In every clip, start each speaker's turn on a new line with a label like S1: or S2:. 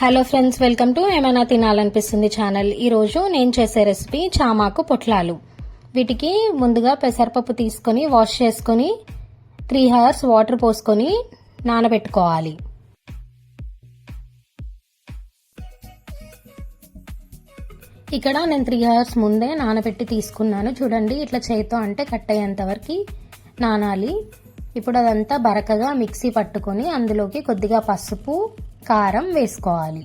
S1: Hello friends welcome to ఏమైనా తినాలనిపిస్తుంది channel ఈరోజు నేను చేసే రెసిపీ చామాకు పొట్లాలు. వీటికి ముందుగా పెసరపప్పు తీసుకొని వాష్ చేసుకొని త్రీ అవర్స్ వాటర్ పోసుకొని నానబెట్టుకోవాలి. ఇక్కడ నేను త్రీ అవర్స్ ముందే నానబెట్టి తీసుకున్నాను. చూడండి ఇట్లా చేతితో అంటే కట్ అయ్యేంత వరకు నానాలి. ఇప్పుడు అదంతా బరకగా మిక్సీ పట్టుకొని అందులోకి కొద్దిగా పసుపు కారం వేసుకోవాలి.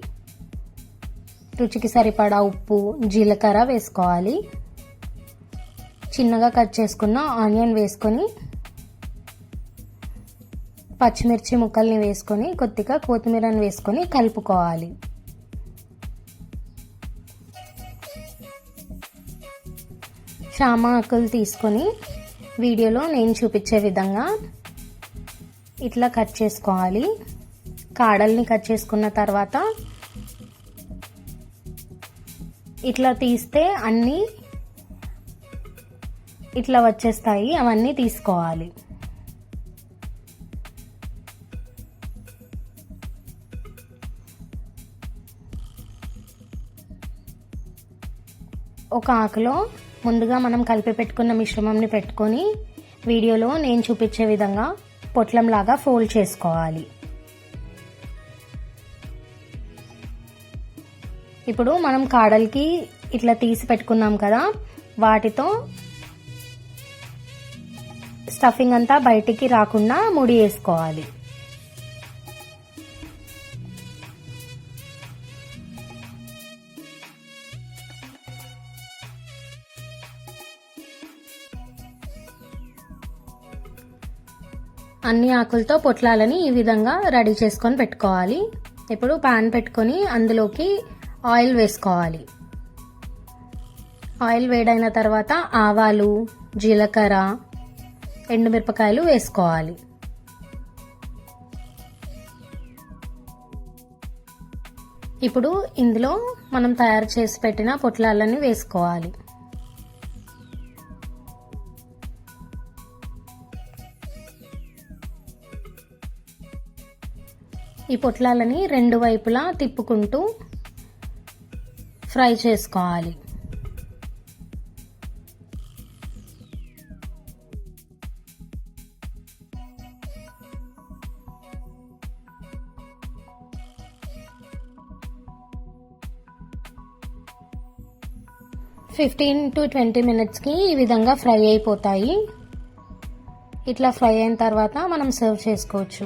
S1: రుచికి సరిపడా ఉప్పు జీలకర్ర వేసుకోవాలి. చిన్నగా కట్ చేసుకున్న ఆనియన్ వేసుకొని పచ్చిమిర్చి ముక్కల్ని వేసుకొని కొద్దిగా కొత్తిమీరని వేసుకొని కలుపుకోవాలి. చామ ఆకులు తీసుకొని వీడియోలో నేను చూపించే విధంగా ఇట్లా కట్ చేసుకోవాలి. కాడల్ని కట్ చేసుకున్న తర్వాత ఇట్లా తీస్తే అన్నీ ఇట్లా వచ్చేస్తాయి అవన్నీ తీసుకోవాలి. ఒక ఆకులో ముందుగా మనం కలిపి పెట్టుకున్న మిశ్రమంని పెట్టుకొని వీడియోలో నేను చూపించే విధంగా పొట్లంలాగా ఫోల్డ్ చేసుకోవాలి. ఇప్పుడు మనం కాడలకి ఇట్లా తీసి పెట్టుకున్నాం కదా వాటితో స్టఫింగ్ అంతా బయటికి రాకుండా ముడి వేసుకోవాలి. అన్ని ఆకులతో పొట్లాలని ఈ విధంగా రెడీ చేసుకొని పెట్టుకోవాలి. ఇప్పుడు పాన్ పెట్టుకొని అందులోకి ఆయిల్ వేసుకోవాలి. ఆయిల్ వేడైన తర్వాత ఆవాలు జీలకర్ర ఎండుమిరపకాయలు వేసుకోవాలి. ఇప్పుడు ఇందులో మనం తయారు చేసి పెట్టిన పొట్లాలని వేసుకోవాలి. ఈ పొట్లాలని రెండు వైపులా తిప్పుకుంటూ ఫ్రై చేసుకోవాలి. ఫిఫ్టీన్ టు ట్వంటీ మినిట్స్కి ఈ విధంగా ఫ్రై అయిపోతాయి. ఇట్లా ఫ్రై అయిన తర్వాత మనం సర్వ్ చేసుకోవచ్చు.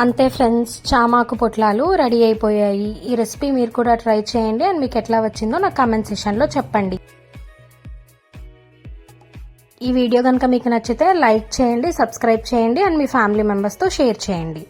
S1: అంతే ఫ్రెండ్స్ చామాకు పొట్లాలు రెడీ అయిపోయాయి. ఈ రెసిపీ మీరు కూడా ట్రై చేయండి అండ్ మీకు ఎట్లా వచ్చిందో నాకు కామెంట్ సెషన్లో చెప్పండి. ఈ వీడియో కనుక మీకు నచ్చితే లైక్ చేయండి సబ్స్క్రైబ్ చేయండి అండ్ మీ ఫ్యామిలీ మెంబర్స్తో షేర్ చేయండి.